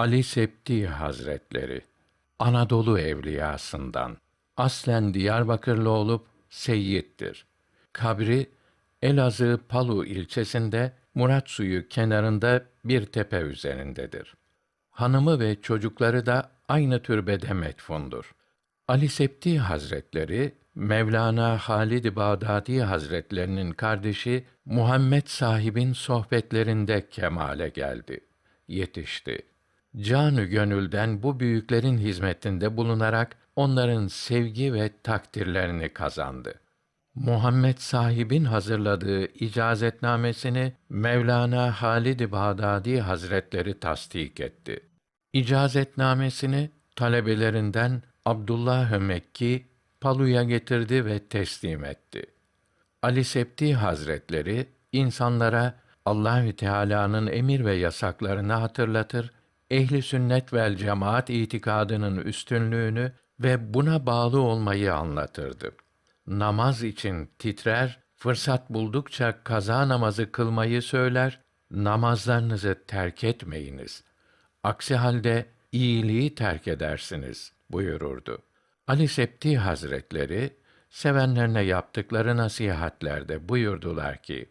Ali Septi Hazretleri Anadolu evliyasından aslen Diyarbakırlı olup seyyittir. Kabri Elazığ Palu ilçesinde Murat Suyu kenarında bir tepe üzerindedir. Hanımı ve çocukları da aynı türbede metfundur. Ali Septi Hazretleri Mevlana Halid Bağdadi Hazretlerinin kardeşi Muhammed sahibin sohbetlerinde kemale geldi, yetişti. Canı gönülden bu büyüklerin hizmetinde bulunarak onların sevgi ve takdirlerini kazandı. Muhammed sahibin hazırladığı icazetnamesini Mevlana Halid Bağdadi Hazretleri tasdik etti. İcazetnamesini talebelerinden Abdullah Mekki Palu'ya getirdi ve teslim etti. Ali Septi Hazretleri insanlara Allahü Teala'nın emir ve yasaklarını hatırlatır, ehli sünnet vel cemaat itikadının üstünlüğünü ve buna bağlı olmayı anlatırdı. Namaz için titrer, fırsat buldukça kaza namazı kılmayı söyler, namazlarınızı terk etmeyiniz. Aksi halde iyiliği terk edersiniz buyururdu. Ali Septi Hazretleri sevenlerine yaptıkları nasihatlerde buyurdular ki: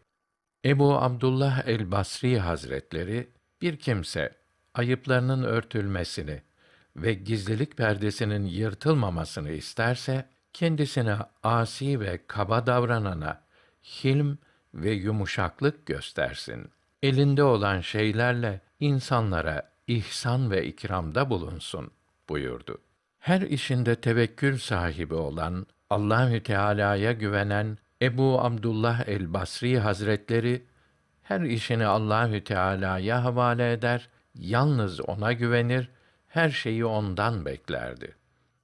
Ebu Abdullah el Basri Hazretleri bir kimse ayıplarının örtülmesini ve gizlilik perdesinin yırtılmamasını isterse kendisine asi ve kaba davranana hilm ve yumuşaklık göstersin. Elinde olan şeylerle insanlara ihsan ve ikramda bulunsun buyurdu. Her işinde tevekkül sahibi olan Allahü Teala'ya güvenen Ebu Abdullah el Basri Hazretleri her işini Allahü Teala'ya havale eder, yalnız ona güvenir, her şeyi ondan beklerdi.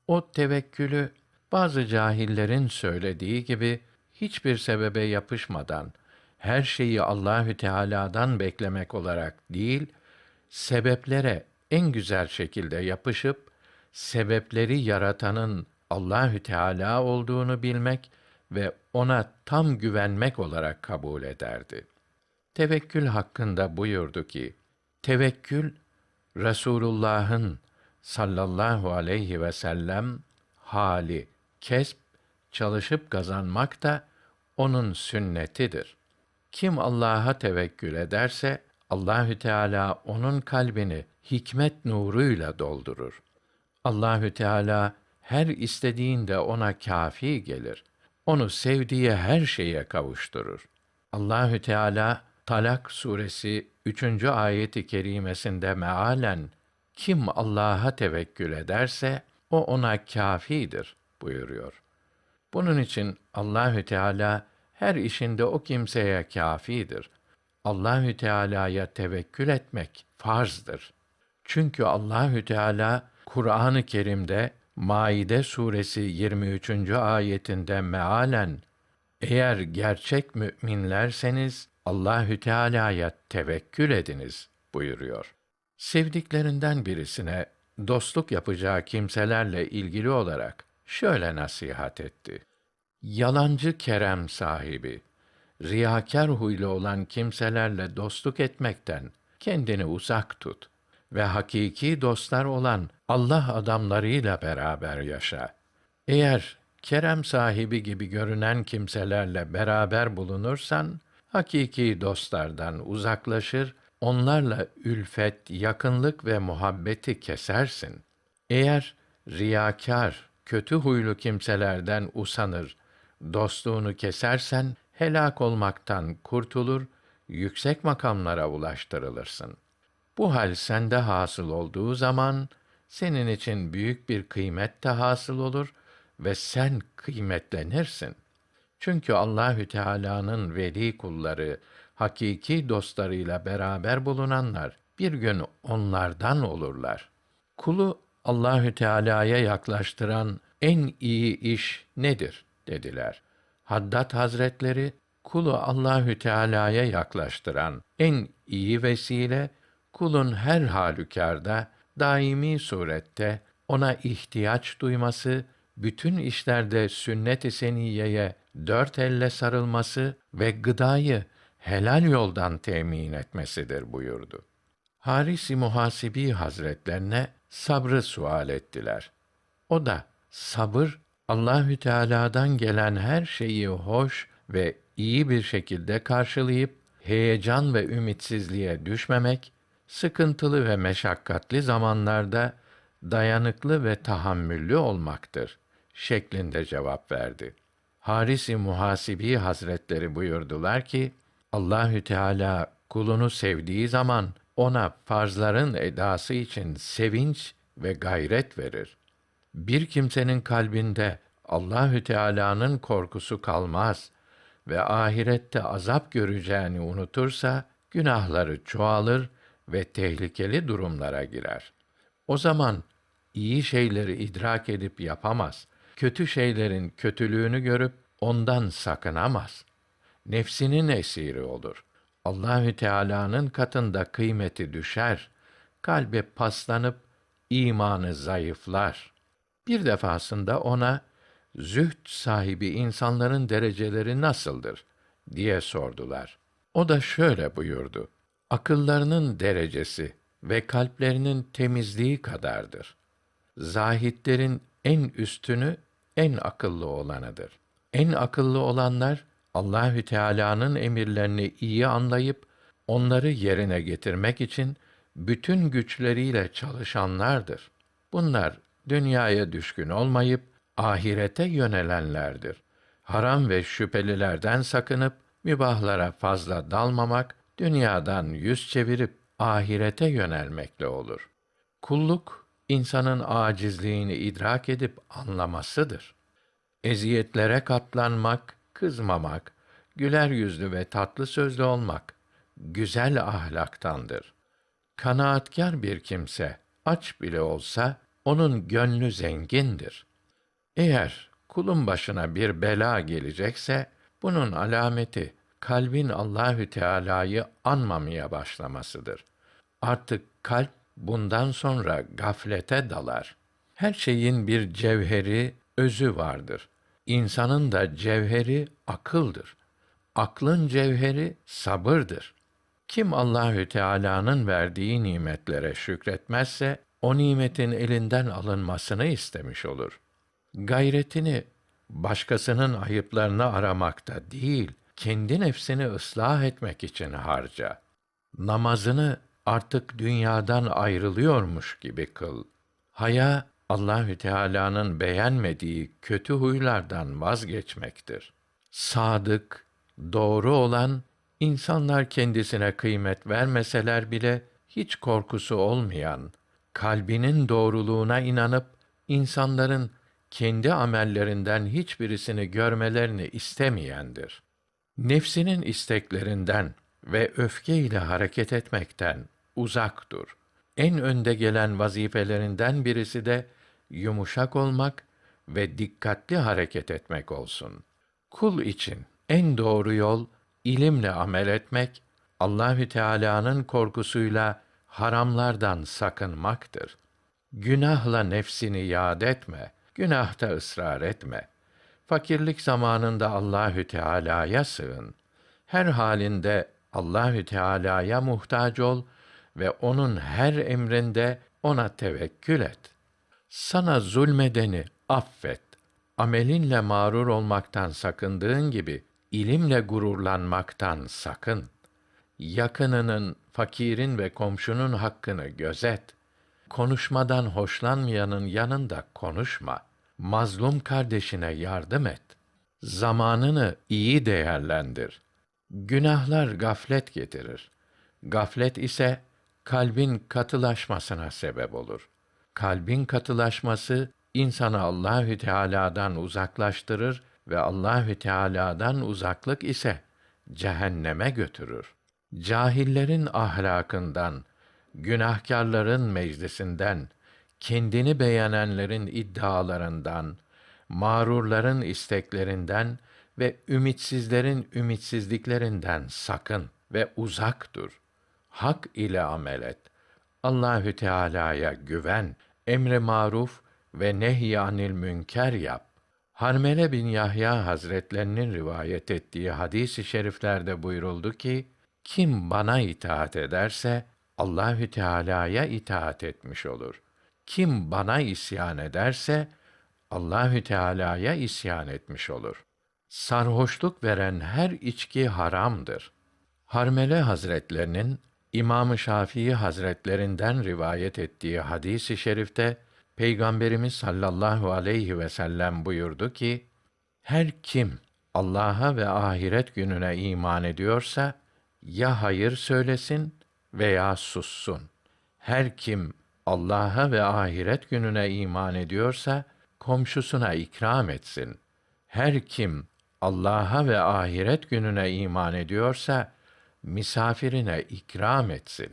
O tevekkülü bazı cahillerin söylediği gibi hiçbir sebebe yapışmadan her şeyi Allahü Teala'dan beklemek olarak değil, sebeplere en güzel şekilde yapışıp sebepleri yaratanın Allahü Teala olduğunu bilmek ve ona tam güvenmek olarak kabul ederdi. Tevekkül hakkında buyurdu ki: Tevekkül Resulullah'ın sallallahu aleyhi ve sellem hali, kesp, çalışıp kazanmak da onun sünnetidir. Kim Allah'a tevekkül ederse Allahü Teala onun kalbini hikmet nuruyla doldurur. Allahü Teala her istediğinde ona kafi gelir. Onu sevdiği her şeye kavuşturur. Allahü Teala Talak suresi 3. ayeti kerimesinde mealen kim Allah'a tevekkül ederse o ona kafidir buyuruyor. Bunun için Allahü Teala her işinde o kimseye kafidir. Allahü Teala'ya tevekkül etmek farzdır. Çünkü Allahü Teala Kur'an-ı Kerim'de Maide suresi 23. ayetinde mealen eğer gerçek müminlerseniz Allahü Teala'ya tevekkül ediniz buyuruyor. Sevdiklerinden birisine dostluk yapacağı kimselerle ilgili olarak şöyle nasihat etti. Yalancı kerem sahibi, riyakâr huylu olan kimselerle dostluk etmekten kendini uzak tut ve hakiki dostlar olan Allah adamlarıyla beraber yaşa. Eğer kerem sahibi gibi görünen kimselerle beraber bulunursan, hakiki dostlardan uzaklaşır, onlarla ülfet, yakınlık ve muhabbeti kesersin. Eğer riyakâr, kötü huylu kimselerden usanır, dostluğunu kesersen, helak olmaktan kurtulur, yüksek makamlara ulaştırılırsın. Bu hal sende hasıl olduğu zaman, senin için büyük bir kıymet de hasıl olur ve sen kıymetlenirsin. Çünkü Allahü Teala'nın veli kulları, hakiki dostlarıyla beraber bulunanlar bir gün onlardan olurlar. Kulu Allahü Teala'ya yaklaştıran en iyi iş nedir dediler. Haddad Hazretleri kulu Allahü Teala'ya yaklaştıran en iyi vesile kulun her halükarda daimi surette ona ihtiyaç duyması, bütün işlerde sünnet-i seniyeye dört elle sarılması ve gıdayı helal yoldan temin etmesidir buyurdu. Haris-i Muhasibi Hazretlerine sabrı sual ettiler. O da sabır Allahü Teala'dan gelen her şeyi hoş ve iyi bir şekilde karşılayıp heyecan ve ümitsizliğe düşmemek, sıkıntılı ve meşakkatli zamanlarda dayanıklı ve tahammüllü olmaktır şeklinde cevap verdi. Haris-i Muhasibi Hazretleri buyurdular ki Allahü Teala kulunu sevdiği zaman ona farzların edası için sevinç ve gayret verir. Bir kimsenin kalbinde Allahü Teala'nın korkusu kalmaz ve ahirette azap göreceğini unutursa günahları çoğalır ve tehlikeli durumlara girer. O zaman iyi şeyleri idrak edip yapamaz. Kötü şeylerin kötülüğünü görüp ondan sakınamaz. Nefsinin esiri olur. Allahü Teala'nın katında kıymeti düşer. Kalbe paslanıp imanı zayıflar. Bir defasında ona zühd sahibi insanların dereceleri nasıldır diye sordular. O da şöyle buyurdu: Akıllarının derecesi ve kalplerinin temizliği kadardır. Zahitlerin en üstünü en akıllı olanıdır. En akıllı olanlar Allahü Teala'nın emirlerini iyi anlayıp onları yerine getirmek için bütün güçleriyle çalışanlardır. Bunlar dünyaya düşkün olmayıp ahirete yönelenlerdir. Haram ve şüphelilerden sakınıp mübahlara fazla dalmamak, dünyadan yüz çevirip ahirete yönelmekle olur. Kulluk insanın acizliğini idrak edip anlamasıdır. Eziyetlere katlanmak, kızmamak, güler yüzlü ve tatlı sözlü olmak güzel ahlaktandır. Kanaatkar bir kimse aç bile olsa onun gönlü zengindir. Eğer kulun başına bir bela gelecekse bunun alameti kalbin Allahü Teala'yı anmamaya başlamasıdır. Artık kalp bundan sonra gaflete dalar. Her şeyin bir cevheri, özü vardır. İnsanın da cevheri akıldır. Aklın cevheri sabırdır. Kim Allahü Teala'nın verdiği nimetlere şükretmezse o nimetin elinden alınmasını istemiş olur. Gayretini başkasının ayıplarını aramakta değil, kendi nefsini ıslah etmek için harca. Namazını artık dünyadan ayrılıyormuş gibi kıl. Haya Allahü Teala'nın beğenmediği kötü huylardan vazgeçmektir. Sadık, doğru olan insanlar kendisine kıymet vermeseler bile hiç korkusu olmayan, kalbinin doğruluğuna inanıp insanların kendi amellerinden hiçbirisini görmelerini istemeyendir. Nefsinin isteklerinden ve öfke ile hareket etmekten uzak dur. En önde gelen vazifelerinden birisi de yumuşak olmak ve dikkatli hareket etmek olsun. Kul için en doğru yol ilimle amel etmek, Allahü Teala'nın korkusuyla haramlardan sakınmaktır. Günahla nefsini yad etme, günahta ısrar etme. Fakirlik zamanında Allahü Teala'ya sığın. Her halinde Allahü Teala'ya muhtaç ol ve onun her emrinde ona tevekkül et. Sana zulmedeni affet. Amelinle mağrur olmaktan sakındığın gibi ilimle gururlanmaktan sakın. Yakınının, fakirin ve komşunun hakkını gözet. Konuşmadan hoşlanmayanın yanında konuşma. Mazlum kardeşine yardım et. Zamanını iyi değerlendir. Günahlar gaflet getirir. Gaflet ise kalbin katılaşmasına sebep olur. Kalbin katılaşması insanı Allahü Teala'dan uzaklaştırır ve Allahü Teala'dan uzaklık ise cehenneme götürür. Cahillerin ahlakından, günahkarların meclisinden, kendini beğenenlerin iddialarından, mağrurların isteklerinden ve ümitsizlerin ümitsizliklerinden sakın ve uzak dur. Hak ile amel et. Allahü Teala'ya güven. Emre maruf ve nehyanil münker yap. Harmele bin Yahya Hazretlerinin rivayet ettiği hadis-i şeriflerde buyuruldu ki, kim bana itaat ederse, Allahü Teala'ya itaat etmiş olur. Kim bana isyan ederse Allahü Teala'ya isyan etmiş olur. Sarhoşluk veren her içki haramdır. Harmele Hazretlerinin İmam-ı Şafii Hazretlerinden rivayet ettiği hadisi şerifte Peygamberimiz sallallahu aleyhi ve sellem buyurdu ki: Her kim Allah'a ve ahiret gününe iman ediyorsa ya hayır söylesin veya sussun. Her kim Allah'a ve ahiret gününe iman ediyorsa komşusuna ikram etsin. Her kim Allah'a ve ahiret gününe iman ediyorsa misafirine ikram etsin.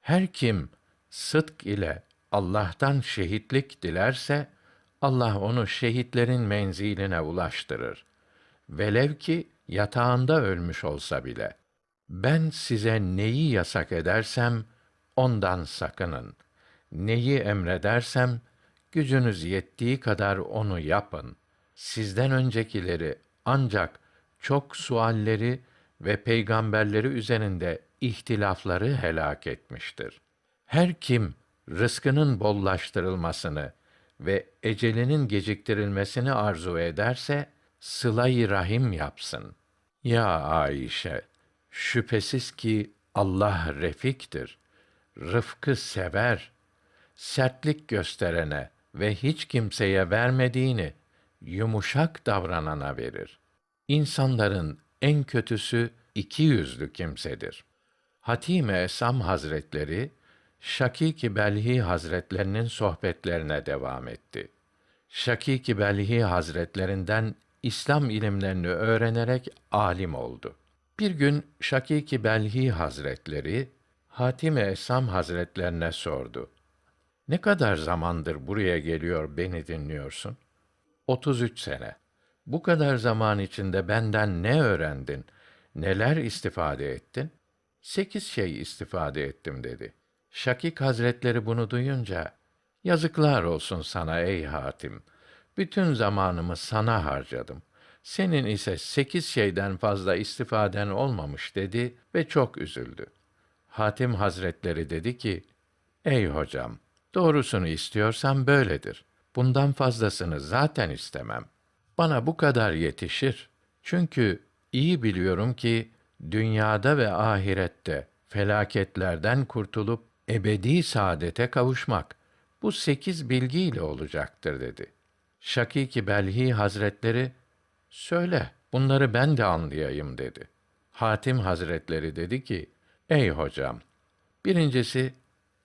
Her kim sıdk ile Allah'tan şehitlik dilerse Allah onu şehitlerin menziline ulaştırır. Velev ki yatağında ölmüş olsa bile. Ben size neyi yasak edersem ondan sakının. Neyi emredersem gücünüz yettiği kadar onu yapın. Sizden öncekileri ancak çok sualleri ve peygamberleri üzerinde ihtilafları helak etmiştir. Her kim rızkının bollaştırılmasını ve ecelinin geciktirilmesini arzu ederse sıla-i rahim yapsın. Ya Ayşe, şüphesiz ki Allah refiktir. Rıfkı sever. Sertlik gösterene ve hiç kimseye vermediğini yumuşak davranana verir. İnsanların en kötüsü iki yüzlü kimsedir. Hatime Esam Hazretleri Şakiki Belhi Hazretlerinin sohbetlerine devam etti. Şakiki Belhi Hazretlerinden İslam ilimlerini öğrenerek alim oldu. Bir gün Şakiki Belhi Hazretleri Hatime Esam Hazretlerine sordu. Ne kadar zamandır buraya geliyor beni dinliyorsun? 33 sene. Bu kadar zaman içinde benden ne öğrendin? Neler istifade ettin? Sekiz şey istifade ettim dedi. Şakik Hazretleri bunu duyunca, yazıklar olsun sana ey Hatim. Bütün zamanımı sana harcadım. Senin ise sekiz şeyden fazla istifaden olmamış dedi ve çok üzüldü. Hatim Hazretleri dedi ki, Ey hocam, doğrusunu istiyorsan böyledir. Bundan fazlasını zaten istemem. Bana bu kadar yetişir. Çünkü iyi biliyorum ki dünyada ve ahirette felaketlerden kurtulup ebedi saadete kavuşmak bu sekiz bilgiyle olacaktır dedi. Şakiki Belhi Hazretleri söyle bunları ben de anlayayım dedi. Hatim Hazretleri dedi ki ey hocam birincisi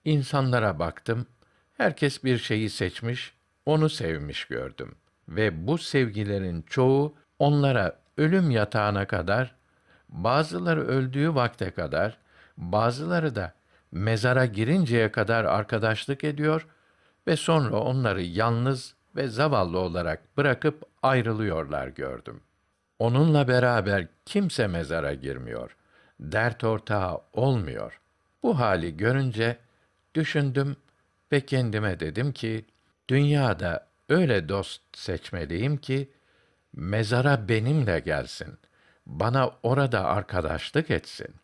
insanlara baktım herkes bir şeyi seçmiş onu sevmiş gördüm ve bu sevgilerin çoğu onlara ölüm yatağına kadar, bazıları öldüğü vakte kadar, bazıları da mezara girinceye kadar arkadaşlık ediyor ve sonra onları yalnız ve zavallı olarak bırakıp ayrılıyorlar gördüm. Onunla beraber kimse mezara girmiyor. Dert ortağı olmuyor. Bu hali görünce düşündüm ve kendime dedim ki dünyada öyle dost seçmeliyim ki mezara benimle gelsin. Bana orada arkadaşlık etsin.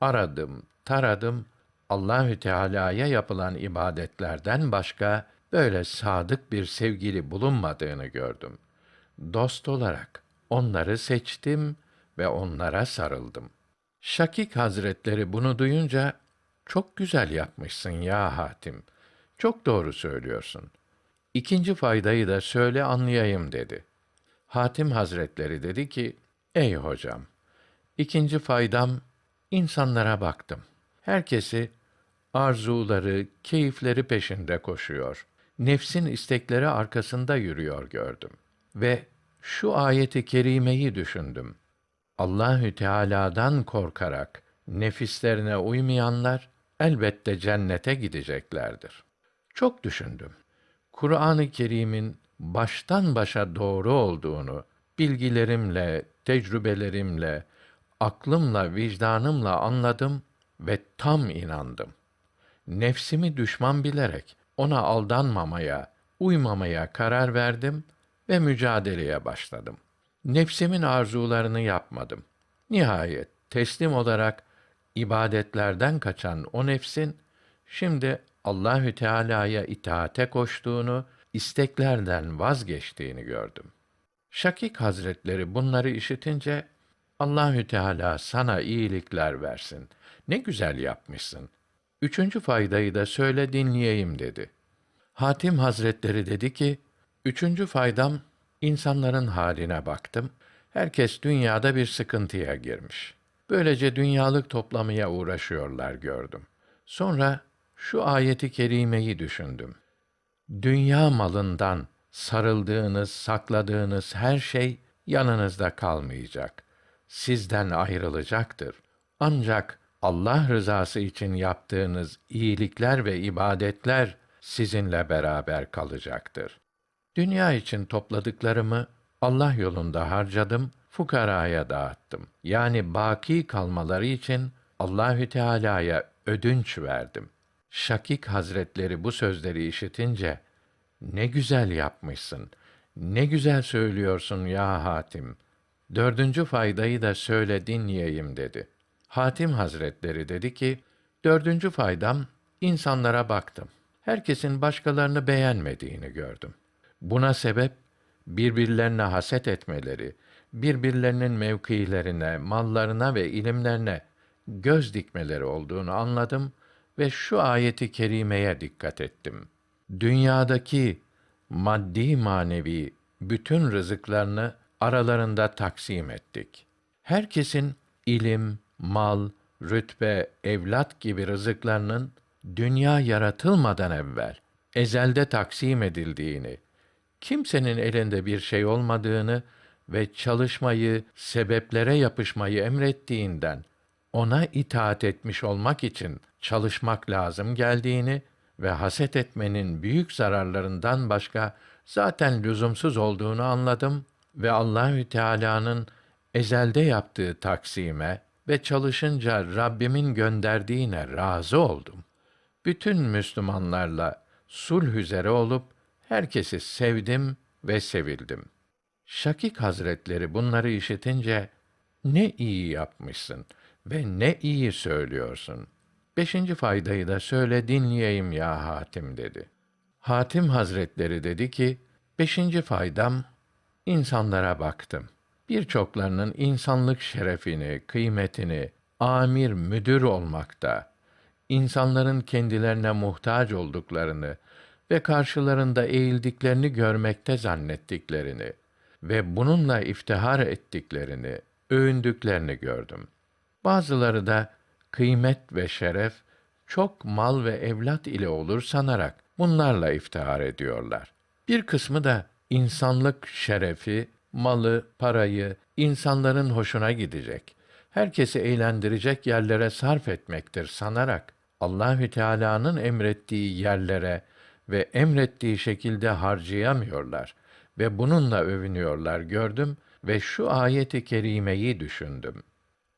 Aradım, taradım. Allahü Teala'ya yapılan ibadetlerden başka böyle sadık bir sevgili bulunmadığını gördüm. Dost olarak onları seçtim ve onlara sarıldım. Şakik Hazretleri bunu duyunca çok güzel yapmışsın ya Hatim. Çok doğru söylüyorsun. İkinci faydayı da söyle anlayayım dedi. Hatim Hazretleri dedi ki, Ey hocam, ikinci faydam, insanlara baktım. Herkesi arzuları, keyifleri peşinde koşuyor. Nefsin istekleri arkasında yürüyor gördüm. Ve şu ayeti kerimeyi düşündüm. Allahü Teala'dan korkarak nefislerine uymayanlar elbette cennete gideceklerdir. Çok düşündüm. Kur'an-ı Kerim'in baştan başa doğru olduğunu bilgilerimle, tecrübelerimle, aklımla, vicdanımla anladım ve tam inandım. Nefsimi düşman bilerek ona aldanmamaya, uymamaya karar verdim ve mücadeleye başladım. Nefsimin arzularını yapmadım. Nihayet teslim olarak ibadetlerden kaçan o nefsin şimdi Allahü Teala'ya itaate koştuğunu, isteklerden vazgeçtiğini gördüm. Şakik Hazretleri bunları işitince Allahü Teala sana iyilikler versin. Ne güzel yapmışsın. Üçüncü faydayı da söyle dinleyeyim dedi. Hatim Hazretleri dedi ki, üçüncü faydam, insanların haline baktım. Herkes dünyada bir sıkıntıya girmiş. Böylece dünyalık toplamaya uğraşıyorlar gördüm. Sonra şu ayeti kerimeyi düşündüm. Dünya malından sarıldığınız, sakladığınız her şey yanınızda kalmayacak. Sizden ayrılacaktır. Ancak Allah rızası için yaptığınız iyilikler ve ibadetler sizinle beraber kalacaktır. Dünya için topladıklarımı Allah yolunda harcadım, fukaraya dağıttım. Yani baki kalmaları için Allahü Teala'ya ödünç verdim. Şakik Hazretleri bu sözleri işitince ne güzel yapmışsın. Ne güzel söylüyorsun ya Hatim. Dördüncü faydayı da söyle dinleyeyim dedi. Hatim Hazretleri dedi ki, dördüncü faydam, insanlara baktım. Herkesin başkalarını beğenmediğini gördüm. Buna sebep, birbirlerine haset etmeleri, birbirlerinin mevkilerine, mallarına ve ilimlerine göz dikmeleri olduğunu anladım ve şu ayeti kerimeye dikkat ettim. Dünyadaki maddi manevi bütün rızıklarını aralarında taksim ettik. Herkesin ilim, mal, rütbe, evlat gibi rızıklarının dünya yaratılmadan evvel ezelde taksim edildiğini, kimsenin elinde bir şey olmadığını ve çalışmayı, sebeplere yapışmayı emrettiğinden ona itaat etmiş olmak için çalışmak lazım geldiğini ve haset etmenin büyük zararlarından başka zaten lüzumsuz olduğunu anladım ve Allahü Teala'nın ezelde yaptığı taksime ve çalışınca Rabbimin gönderdiğine razı oldum. Bütün Müslümanlarla sulh üzere olup herkesi sevdim ve sevildim. Şakik Hazretleri bunları işitince ne iyi yapmışsın ve ne iyi söylüyorsun. Beşinci faydayı da söyle dinleyeyim ya Hatim dedi. Hatim Hazretleri dedi ki, beşinci faydam, insanlara baktım. Birçoklarının insanlık şerefini, kıymetini, amir, müdür olmakta, insanların kendilerine muhtaç olduklarını ve karşılarında eğildiklerini görmekte zannettiklerini ve bununla iftihar ettiklerini, övündüklerini gördüm. Bazıları da kıymet ve şeref çok mal ve evlat ile olur sanarak bunlarla iftihar ediyorlar. Bir kısmı da insanlık şerefi, malı, parayı insanların hoşuna gidecek, herkesi eğlendirecek yerlere sarf etmektir sanarak Allahü Teala'nın emrettiği yerlere ve emrettiği şekilde harcayamıyorlar ve bununla övünüyorlar gördüm ve şu ayeti kerimeyi düşündüm.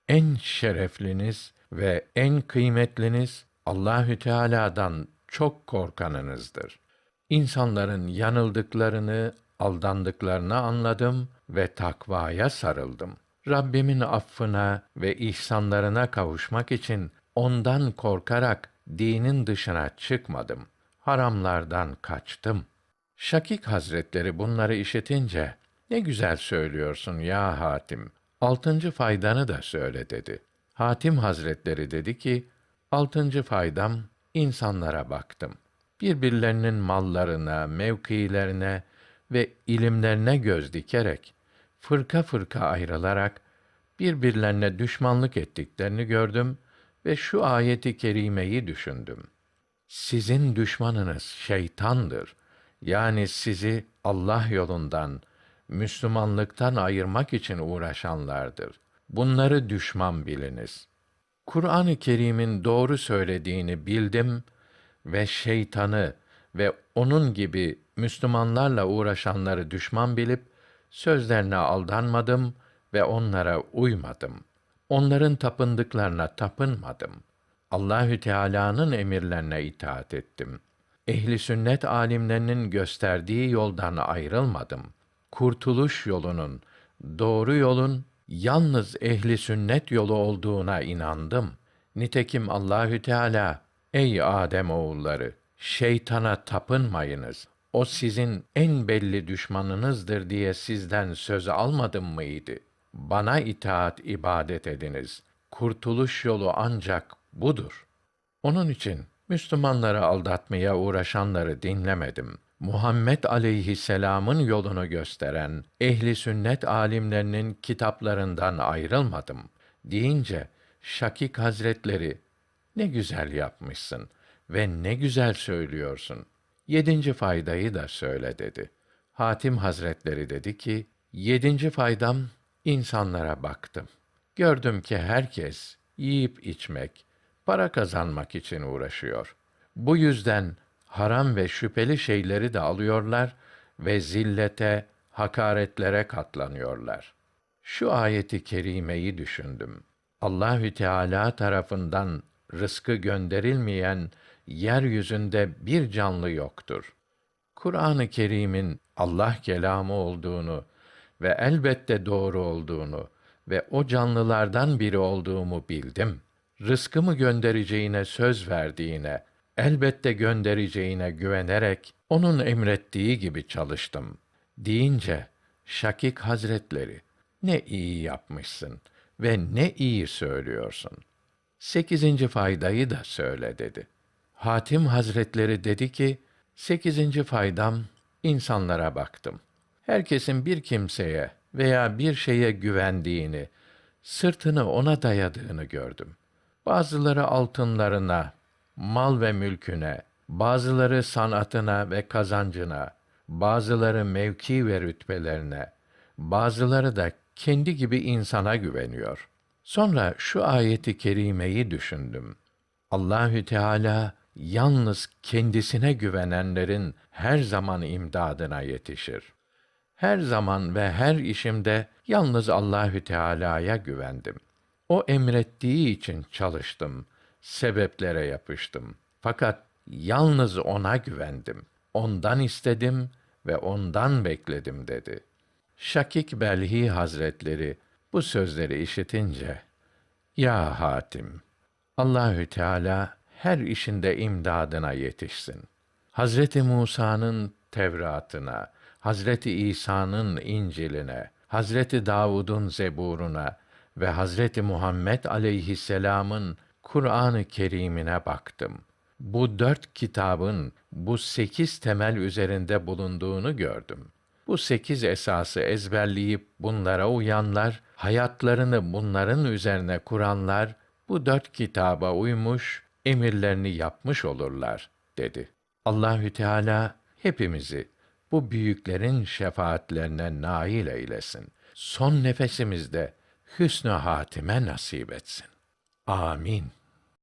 En şerefliniz ve en kıymetliniz Allahü Teala'dan çok korkanınızdır. İnsanların yanıldıklarını, aldandıklarını anladım ve takvaya sarıldım. Rabbimin affına ve ihsanlarına kavuşmak için ondan korkarak dinin dışına çıkmadım. Haramlardan kaçtım. Şakik Hazretleri bunları işitince, ne güzel söylüyorsun ya Hatim. Altıncı faydanı da söyle dedi. Hatim Hazretleri dedi ki, altıncı faydam, insanlara baktım. Birbirlerinin mallarına, mevkilerine ve ilimlerine göz dikerek, fırka fırka ayrılarak, birbirlerine düşmanlık ettiklerini gördüm ve şu ayeti kerimeyi düşündüm. Sizin düşmanınız şeytandır. Yani sizi Allah yolundan, Müslümanlıktan ayırmak için uğraşanlardır. Bunları düşman biliniz. Kur'an-ı Kerim'in doğru söylediğini bildim ve şeytanı ve onun gibi Müslümanlarla uğraşanları düşman bilip sözlerine aldanmadım ve onlara uymadım. Onların tapındıklarına tapınmadım. Allahü Teala'nın emirlerine itaat ettim. Ehli sünnet alimlerinin gösterdiği yoldan ayrılmadım.'' kurtuluş yolunun, doğru yolun yalnız ehli sünnet yolu olduğuna inandım. Nitekim Allahü Teala ey Adem oğulları şeytana tapınmayınız. O sizin en belli düşmanınızdır diye sizden söz almadım mıydı? Bana itaat ibadet ediniz. Kurtuluş yolu ancak budur. Onun için Müslümanları aldatmaya uğraşanları dinlemedim. Muhammed aleyhisselam'ın yolunu gösteren ehli sünnet alimlerinin kitaplarından ayrılmadım deyince Şakik Hazretleri ne güzel yapmışsın ve ne güzel söylüyorsun. Yedinci faydayı da söyle dedi. Hatim Hazretleri dedi ki, yedinci faydam insanlara baktım. Gördüm ki herkes yiyip içmek, para kazanmak için uğraşıyor. Bu yüzden haram ve şüpheli şeyleri de alıyorlar ve zillete, hakaretlere katlanıyorlar. Şu ayeti kerimeyi düşündüm. Allahü Teala tarafından rızkı gönderilmeyen yeryüzünde bir canlı yoktur. Kur'an-ı Kerim'in Allah kelamı olduğunu ve elbette doğru olduğunu ve o canlılardan biri olduğumu bildim. Rızkımı göndereceğine söz verdiğine, elbette göndereceğine güvenerek onun emrettiği gibi çalıştım. Deyince Şakik Hazretleri ne iyi yapmışsın ve ne iyi söylüyorsun. Sekizinci faydayı da söyle dedi. Hatim Hazretleri dedi ki, sekizinci faydam, insanlara baktım. Herkesin bir kimseye veya bir şeye güvendiğini, sırtını ona dayadığını gördüm. Bazıları altınlarına, mal ve mülküne, bazıları sanatına ve kazancına, bazıları mevki ve rütbelerine, bazıları da kendi gibi insana güveniyor. Sonra şu ayeti kerimeyi düşündüm. Allahü Teala yalnız kendisine güvenenlerin her zaman imdadına yetişir. Her zaman ve her işimde yalnız Allahü Teala'ya güvendim. O emrettiği için çalıştım, sebeplere yapıştım. Fakat yalnız ona güvendim. Ondan istedim ve ondan bekledim dedi. Şakik Belhi Hazretleri bu sözleri işitince ya Hatim Allahü Teala her işinde imdadına yetişsin. Hazreti Musa'nın Tevrat'ına, Hazreti İsa'nın İncil'ine, Hazreti Davud'un Zebur'una ve Hazreti Muhammed aleyhisselam'ın Kur'an-ı Kerim'ine baktım. Bu dört kitabın bu sekiz temel üzerinde bulunduğunu gördüm. Bu sekiz esası ezberleyip bunlara uyanlar, hayatlarını bunların üzerine kuranlar, bu dört kitaba uymuş, emirlerini yapmış olurlar, dedi. Allahü Teala hepimizi bu büyüklerin şefaatlerine nail eylesin. Son nefesimizde hüsnü hatime nasip etsin. Amin.